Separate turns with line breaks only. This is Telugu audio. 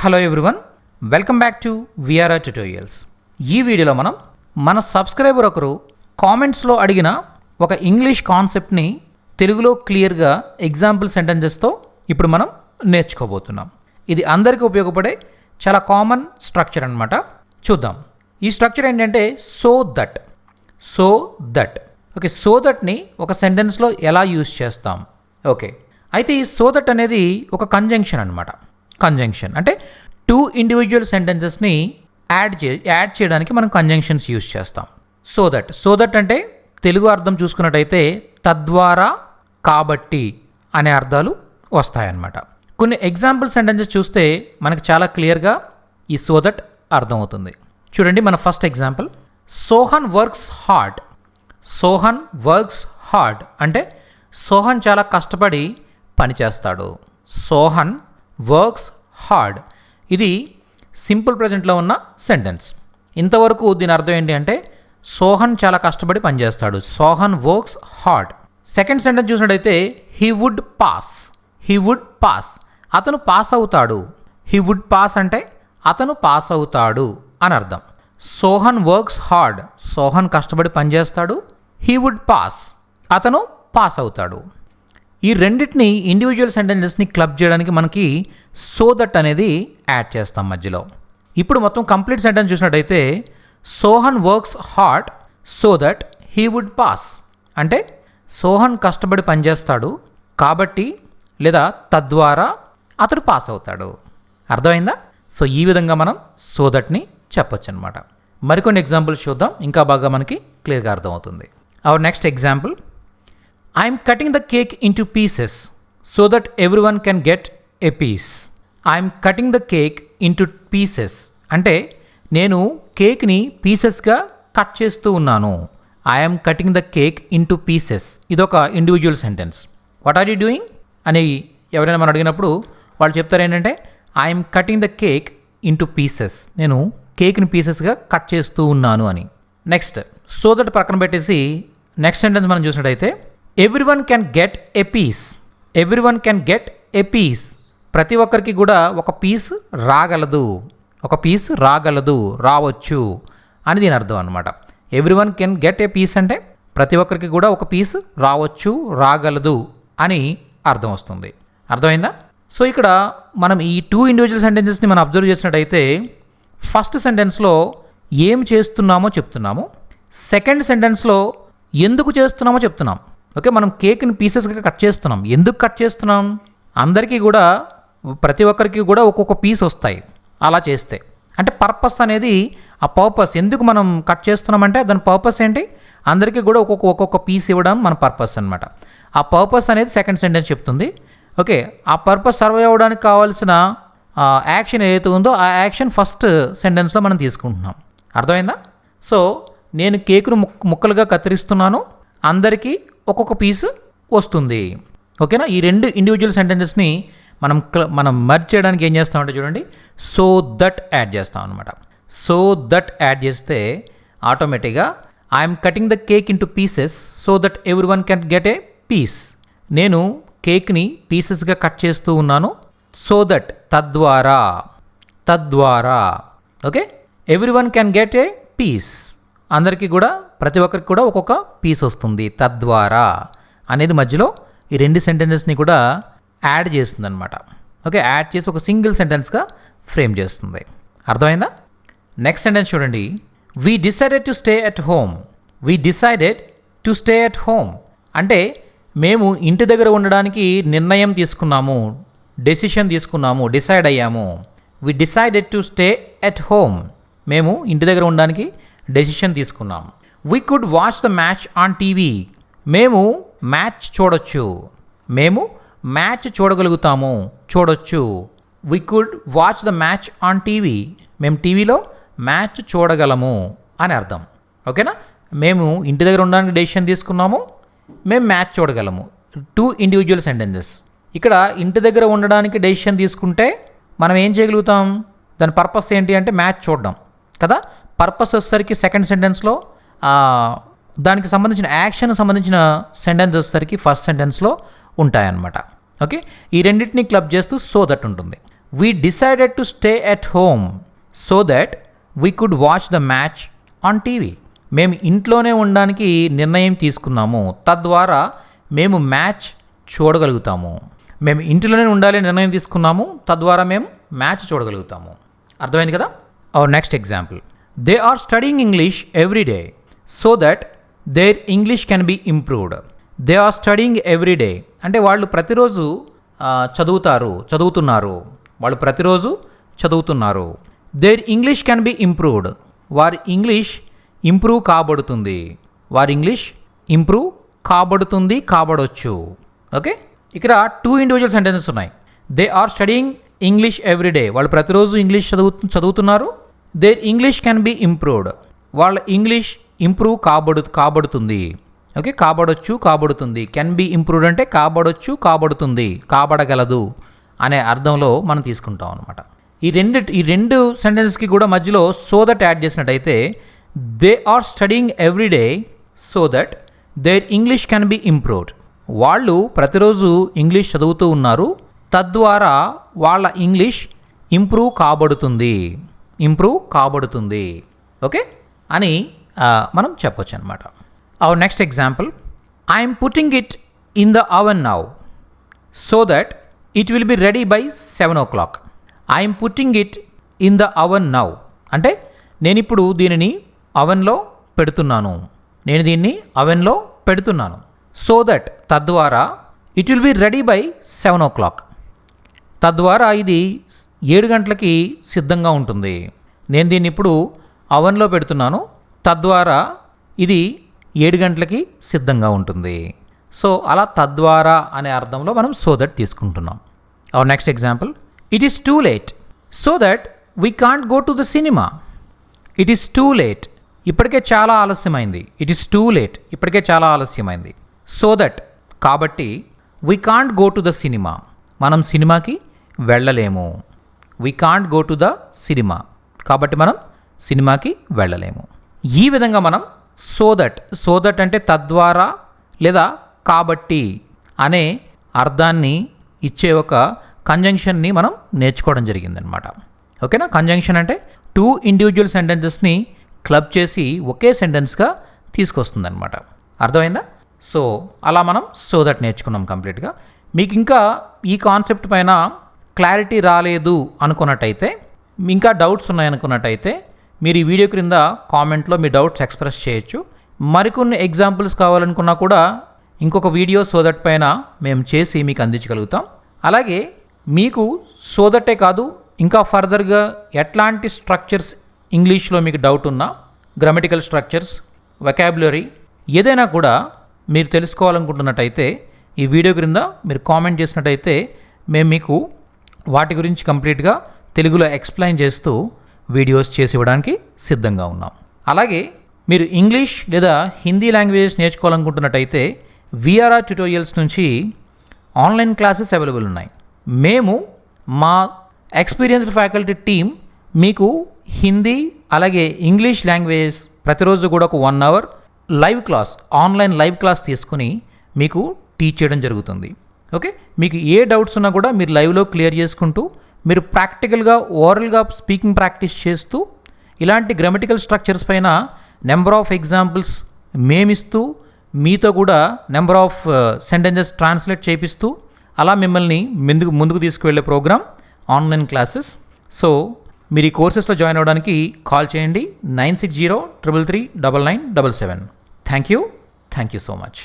Hello everyone welcome back to VRR tutorials ఈ వీడియోలో మనం మన సబ్స్క్రైబర్ ఒకరు కామెంట్స్లో అడిగిన ఒక ఇంగ్లీష్ కాన్సెప్ట్ని తెలుగులో క్లియర్గా ఎగ్జాంపుల్ సెంటెన్సెస్తో ఇప్పుడు మనం నేర్చుకోబోతున్నాం. ఇది అందరికీ ఉపయోగపడే చాలా కామన్ స్ట్రక్చర్ అనమాట చూద్దాం. ఈ స్ట్రక్చర్ ఏంటంటే so that so that okay so దట్ని ఒక సెంటెన్స్లో ఎలా యూజ్ చేస్తాం? ఓకే అయితే ఈ సో దట్ అనేది ఒక కంజంక్షన్ అనమాట కంజంక్షన్ అంటే టూ ఇండివిజువల్ సెంటెన్సెస్ని యాడ్ చే యాడ్ చేయడానికి మనం కంజంక్షన్స్ యూజ్ చేస్తాం. సో దట్ సో దట్ అంటే తెలుగు అర్థం చూసుకున్నట్టయితే తద్వారా కాబట్టి అనే అర్థాలు వస్తాయన్నమాట. కొన్ని ఎగ్జాంపుల్ సెంటెన్సెస్ చూస్తే మనకు చాలా క్లియర్గా ఈ సో దట్ అర్థమవుతుంది. చూడండి మన first example Sohan works hard Sohan works hard అంటే సోహన్ చాలా కష్టపడి పనిచేస్తాడు. సోహన్ వర్క్స్ హార్డ్ ఇది సింపుల్ ప్రజెంట్లో ఉన్న సెంటెన్స్ ఇంతవరకు దీని అర్థం ఏంటి అంటే సోహన్ చాలా కష్టపడి పనిచేస్తాడు. Sohan works hard. Second sentence చూసినట్టయితే he would pass he would pass అతను పాస్ అవుతాడు. హీ వుడ్ పాస్ అంటే అతను పాస్ అవుతాడు అని అర్థం. Sohan works hard. సోహన్ కష్టపడి పనిచేస్తాడు. హీ వుడ్ పాస్ అతను పాస్ అవుతాడు. ఈ రెండింటిని ఇండివిజువల్ సెంటెన్సెస్ని క్లబ్ చేయడానికి మనకి సో దట్ అనేది యాడ్ చేస్తాం మధ్యలో. ఇప్పుడు మొత్తం కంప్లీట్ సెంటెన్స్ చూసినట్టయితే Sohan works hard so that he would pass అంటే సోహన్ కష్టపడి పనిచేస్తాడు కాబట్టి లేదా తద్వారా అతడు పాస్ అవుతాడు. అర్థమైందా? సో ఈ విధంగా మనం సో దట్ని చెప్పొచ్చు అనమాట మరికొన్ని ఎగ్జాంపుల్స్ చూద్దాం. ఇంకా బాగా మనకి క్లియర్గా అర్థమవుతుంది. Our next example I'm cutting the cake into pieces so that every one can get a piece I'm cutting the cake into pieces అంటే నేను కేక్ని పీసెస్గా కట్ చేస్తూ ఉన్నాను. I'm cutting the cake into pieces ఇదొక individual sentence what are you doing అని ఎవరైనా మనం అడిగినప్పుడు వాళ్ళు చెప్తారు ఏంటంటే I'm cutting the cake into pieces నేను కేక్ని పీసెస్గా కట్ చేస్తూ ఉన్నాను అని. నెక్స్ట్ సో దట్ పక్కన పెట్టేసి నెక్స్ట్ సెంటెన్స్ మనం చూసినట్టయితే everyone can get a piece every one can get a piece ప్రతి ఒక్కరికి కూడా ఒక పీస్ రాగలదు. ఒక పీస్ రాగలదు. రావచ్చు అని దీని అర్థం అనమాట everyone can get a piece అంటే ప్రతి ఒక్కరికి కూడా ఒక పీస్ రావచ్చు రాగలదు అని అర్థం వస్తుంది. అర్థమైందా? సో ఇక్కడ మనం ఈ టూ ఇండివిజువల్ సెంటెన్సెస్ని మనం అబ్జర్వ్ చేసినట్టయితే ఫస్ట్ సెంటెన్స్లో ఏం చేస్తున్నామో చెప్తున్నాము. సెకండ్ సెంటెన్స్లో ఎందుకు చేస్తున్నామో చెప్తున్నాం. ఓకే మనం కేక్ని పీసెస్గా కట్ చేస్తున్నాం. ఎందుకు కట్ చేస్తున్నాం? అందరికీ కూడా ప్రతి ఒక్కరికి కూడా ఒక్కొక్క పీస్ వస్తాయి అలా చేస్తే. అంటే పర్పస్ అనేది ఆ పర్పస్. ఎందుకు మనం కట్ చేస్తున్నామంటే దాని పర్పస్ ఏంటి? అందరికీ కూడా ఒక్కొక్క ఒక్కొక్క పీస్ ఇవ్వడం మన పర్పస్ అనమాట ఆ పర్పస్ అనేది సెకండ్ సెంటెన్స్ చెప్తుంది. ఓకే ఆ పర్పస్ సర్వే అవ్వడానికి కావాల్సిన యాక్షన్ ఏదైతే ఉందో ఆ యాక్షన్ ఫస్ట్ సెంటెన్స్లో మనం తీసుకుంటున్నాం. అర్థమైందా? సో నేను కేకును ముక్ ముక్కలుగా కత్తిరిస్తున్నాను. అందరికీ ఒక్కొక్క పీస్ వస్తుంది. ఓకేనా? ఈ రెండు ఇండివిజువల్ సెంటెన్సెస్ని మనం క్ల- మనం మర్చ్ చేయడానికి ఏం చేస్తామంటే చూడండి. సో దట్ యాడ్ చేస్తాం అనమాట సో దట్ యాడ్ చేస్తే ఆటోమేటిక్గా I'm cutting the cake into pieces so that every one can get a piece నేను కేక్ని పీసెస్గా కట్ చేస్తూ ఉన్నాను. సో దట్ తద్వారా తద్వారా okay? Every one can get a piece అందరికీ కూడా ప్రతి ఒక్కరికి కూడా ఒక్కొక్క పీస్ వస్తుంది. తద్వారా అనేది మధ్యలో ఈ రెండు సెంటెన్సెస్ని కూడా యాడ్ చేస్తుంది అనమాట ఓకే యాడ్ చేసి ఒక సింగిల్ సెంటెన్స్గా ఫ్రేమ్ చేస్తుంది. అర్థమైందా? నెక్స్ట్ సెంటెన్స్ చూడండి. We decided to stay at home we decided to stay at home అంటే మేము ఇంటి దగ్గర ఉండడానికి నిర్ణయం తీసుకున్నాము డెసిషన్ తీసుకున్నాము డిసైడ్ అయ్యాము. We decided to stay at home మేము ఇంటి దగ్గర ఉండడానికి డెసిషన్ తీసుకున్నాం. We could watch the match on TV మేము మ్యాచ్ చూడొచ్చు. మేము మ్యాచ్ చూడగలుగుతాము. చూడొచ్చు. We could watch the match on TV మేము టీవీలో మ్యాచ్ చూడగలము అని అర్థం. ఓకేనా? మేము ఇంటి దగ్గర ఉండడానికి డెసిషన్ తీసుకున్నాము. మేము మ్యాచ్ చూడగలము. టూ ఇండివిజువల్ సెంటెన్సెస్ ఇక్కడ ఇంటి దగ్గర ఉండడానికి డెసిషన్ తీసుకుంటే మనం ఏం చేయగలుగుతాం? దాని పర్పస్ ఏంటి అంటే మ్యాచ్ చూడడం. కదా? పర్పస్ వచ్చేసరికి సెకండ్ సెంటెన్స్లో దానికి సంబంధించిన యాక్షన్ సంబంధించిన సెంటెన్స్ వచ్చేసరికి ఫస్ట్ సెంటెన్స్లో ఉంటాయన్నమాట. ఓకే? ఈ రెండింటిని క్లబ్ చేస్తూ సో దట్ ఉంటుంది. We decided to stay at home so that we could watch the match on TV మేము ఇంట్లోనే ఉండడానికి నిర్ణయం తీసుకున్నాము. తద్వారా మేము మ్యాచ్ చూడగలుగుతాము. మేము ఇంట్లోనే ఉండాలి నిర్ణయం తీసుకున్నాము. తద్వారా మేము మ్యాచ్ చూడగలుగుతాము. అర్థమైంది కదా? Our next example they are studying English every day so that their English can be improved they are studying every day అంటే వాళ్ళు ప్రతిరోజు చదువుతారు చదువుతున్నారు. వాళ్ళు ప్రతిరోజు చదువుతున్నారు. Their English can be improved వారి ఇంగ్లీష్ ఇంప్రూవ్ కాబడుతుంది. వారి ఇంగ్లీష్ ఇంప్రూవ్ కాబడుతుంది కాబడొచ్చు. ఓకే ఇక్కడ టూ ఇండివిజువల్ సెంటెన్సెస్ ఉన్నాయి. They are studying English every day వాళ్ళు ప్రతిరోజు ఇంగ్లీష్ చదువు చదువుతున్నారు. Their English can be improved వాళ్ళ ఇంగ్లీష్ ఇంప్రూవ్ కాబడు కాబడుతుంది. ఓకే కాబడొచ్చు కాబడుతుంది. కెన్ బి ఇంప్రూవ్డ్ అంటే కాబడొచ్చు కాబడుతుంది కాబడగలదు అనే అర్థంలో మనం తీసుకుంటాం అనమాట ఈ రెండు ఈ రెండు సెంటెన్స్కి కూడా మధ్యలో సో దట్ యాడ్ చేసినట్టయితే they are studying every day so that their English can be improved వాళ్ళు ప్రతిరోజు ఇంగ్లీష్ చదువుతూ ఉన్నారు. తద్వారా వాళ్ళ ఇంగ్లీష్ ఇంప్రూవ్ కాబడుతుంది. ఇంప్రూవ్ కాబడుతుంది. ఓకే? అని మనం చెప్పొచ్చు అనమాట our next example I'm putting it in the oven now so that it will be ready by seven o'clock I'm putting it in the oven now అంటే నేను ఇప్పుడు దీనిని అవెన్లో పెడుతున్నాను. నేను దీన్ని అవెన్లో పెడుతున్నాను. సో దట్ తద్వారా it will be ready by seven o'clock తద్వారా ఇది ఏడు గంటలకి సిద్ధంగా ఉంటుంది. నేను దీన్ని ఇప్పుడు అవన్లో పెడుతున్నాను. తద్వారా ఇది ఏడు గంటలకి సిద్ధంగా ఉంటుంది. సో అలా తద్వారా అనే అర్థంలో మనం సో దట్ తీసుకుంటున్నాం. Our next example it is too late so that we can't go to the cinema it is too late ఇప్పటికే చాలా ఆలస్యమైంది. ఇట్ ఈస్ టూ లేట్ ఇప్పటికే చాలా ఆలస్యమైంది. సో దట్ కాబట్టి we can't go to the cinema మనం సినిమాకి వెళ్ళలేము. We can't go to the cinema కాబట్టి మనం సినిమాకి వెళ్ళలేము. ఈ విధంగా మనం సో దట్ సో దట్ అంటే తద్వారా లేదా కాబట్టి అనే అర్థాన్ని ఇచ్చే ఒక కంజంక్షన్ని మనం నేర్చుకోవడం జరిగిందనమాట ఓకేనా? కంజంక్షన్ అంటే టూ ఇండివిజువల్ సెంటెన్సెస్ని క్లబ్ చేసి ఒకే సెంటెన్స్గా తీసుకొస్తుందన్నమాట. అర్థమైందా? సో అలా మనం సో దట్ నేర్చుకున్నాం కంప్లీట్గా మీకు ఇంకా ఈ కాన్సెప్ట్ పైన క్లారిటీ రాలేదు అనుకున్నట్టయితే ఇంకా డౌట్స్ ఉన్నాయనుకున్నట్టయితే మీరు ఈ వీడియో క్రింద కామెంట్లో మీ డౌట్స్ ఎక్స్ప్రెస్ చేయొచ్చు. మరికొన్ని ఎగ్జాంపుల్స్ కావాలనుకున్నా కూడా ఇంకొక వీడియో సోదట్ పైన మేము చేసి మీకు అందించగలుగుతాం. అలాగే మీకు సోదటే కాదు ఇంకా ఫర్దర్గా ఎట్లాంటి స్ట్రక్చర్స్ ఇంగ్లీష్లో మీకు డౌట్ ఉన్నా గ్రామటికల్ స్ట్రక్చర్స్ వెకాబులరీ ఏదైనా కూడా మీరు తెలుసుకోవాలనుకుంటున్నట్టయితే ఈ వీడియో క్రింద మీరు కామెంట్ చేసినట్టయితే మేము మీకు వాటి గురించి కంప్లీట్గా తెలుగులో ఎక్స్ప్లెయిన్ చేస్తూ వీడియోస్ చేసి ఇవ్వడానికి సిద్ధంగా ఉన్నాం. అలాగే మీరు ఇంగ్లీష్ లేదా హిందీ లాంగ్వేజెస్ నేర్చుకోవాలనుకుంటున్నట్టయితే విఆర్ఆర్ ట్యుటోరియల్స్ నుంచి ఆన్లైన్ క్లాసెస్ అవైలబుల్ ఉన్నాయి. మేము మా ఎక్స్పీరియన్స్డ్ ఫ్యాకల్టీ టీం మీకు హిందీ అలాగే ఇంగ్లీష్ లాంగ్వేజెస్ ప్రతిరోజు కూడా ఒక one hour live class online live class తీసుకుని మీకు టీచ్ చేయడం జరుగుతుంది. ఓకే? మీకు ఏ డౌట్స్ ఉన్నా కూడా మీరు లైవ్లో క్లియర్ చేసుకుంటూ మీరు ప్రాక్టికల్గా ఓరల్గా స్పీకింగ్ ప్రాక్టీస్ చేస్తూ ఇలాంటి గ్రామటికల్ స్ట్రక్చర్స్ పైన నెంబర్ ఆఫ్ ఎగ్జాంపుల్స్ మేమిస్తూ మీతో కూడా నెంబర్ ఆఫ్ సెంటెన్సెస్ ట్రాన్స్లేట్ చేపిస్తూ అలా మిమ్మల్ని ముందుకు ముందుకు తీసుకువెళ్ళే ప్రోగ్రామ్ ఆన్లైన్ క్లాసెస్. సో మీరు ఈ కోర్సెస్లో జాయిన్ అవ్వడానికి కాల్ చేయండి nine six zero triple three double nine double seven. Thank you. Thank you so much.